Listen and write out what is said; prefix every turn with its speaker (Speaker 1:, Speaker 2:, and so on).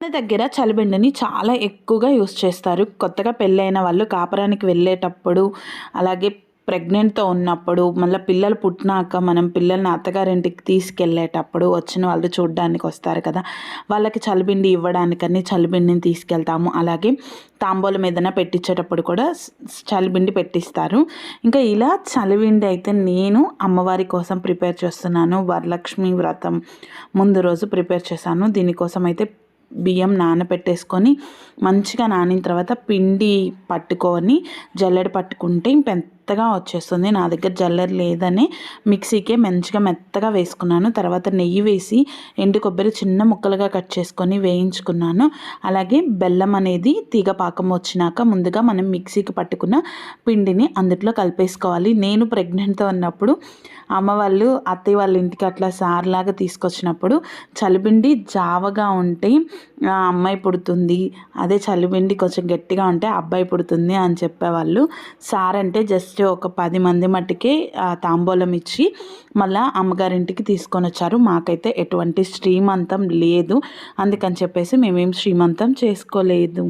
Speaker 1: మన దగ్గర చలిబిండిని చాలా ఎక్కువగా యూస్ చేస్తారు. కొత్తగా పెళ్ళైన వాళ్ళు కాపురానికి వెళ్ళేటప్పుడు అలాగే ప్రెగ్నెంట్తో ఉన్నప్పుడు మళ్ళీ పిల్లలు పుట్టినాక మనం పిల్లల్ని అత్తగారింటికి తీసుకెళ్ళేటప్పుడు వచ్చిన వాళ్ళు చూడడానికి వస్తారు కదా. వాళ్ళకి చలిబిండి ఇవ్వడానికని చలిబిండిని తీసుకెళ్తాము. అలాగే తాంబూలం ఏదైనా పెట్టించేటప్పుడు కూడా చలిబిండి పెట్టిస్తారు. ఇంకా ఇలా చలిబిండి అయితే నేను అమ్మవారి కోసం ప్రిపేర్ చేస్తున్నాను. వరలక్ష్మి వ్రతం ముందు రోజు ప్రిపేర్ చేశాను. దీనికోసం అయితే బియ్యం నానబెట్టేసుకొని మంచిగా నానిన తర్వాత పిండి పట్టుకొని జల్లెడ పట్టుకుంటే మెత్తగా వచ్చేస్తుంది. నా దగ్గర జల్లర్ లేదని మిక్సీకే మంచిగా మెత్తగా వేసుకున్నాను. తర్వాత నెయ్యి వేసి ఎండు కొబ్బరి చిన్న ముక్కలుగా కట్ చేసుకొని వేయించుకున్నాను. అలాగే బెల్లం అనేది తీగ పాకం వచ్చినాక ముందుగా మనం మిక్సీకి పట్టుకున్న పిండిని అందుట్లో కలిపేసుకోవాలి. నేను ప్రెగ్నెంట్తో ఉన్నప్పుడు అమ్మ వాళ్ళు అత్తయ్య వాళ్ళ ఇంటికి అట్లా సార్లాగా తీసుకొచ్చినప్పుడు చలిపిండి జావగా ఉంటే అమ్మాయి పుడుతుంది. అదే చలిపిండి కొంచెం గట్టిగా ఉంటే అబ్బాయి పుడుతుంది అని చెప్పేవాళ్ళు. సార్ అంటే జస్ట్ ఒక పది మంది మట్టుకే తాంబూలం ఇచ్చి మళ్ళీ అమ్మగారింటికి తీసుకొని వచ్చారు. మాకైతే ఎటువంటి శ్రీమంతం లేదు. అందుకని చెప్పేసి మేమేం శ్రీమంతం చేసుకోలేదు.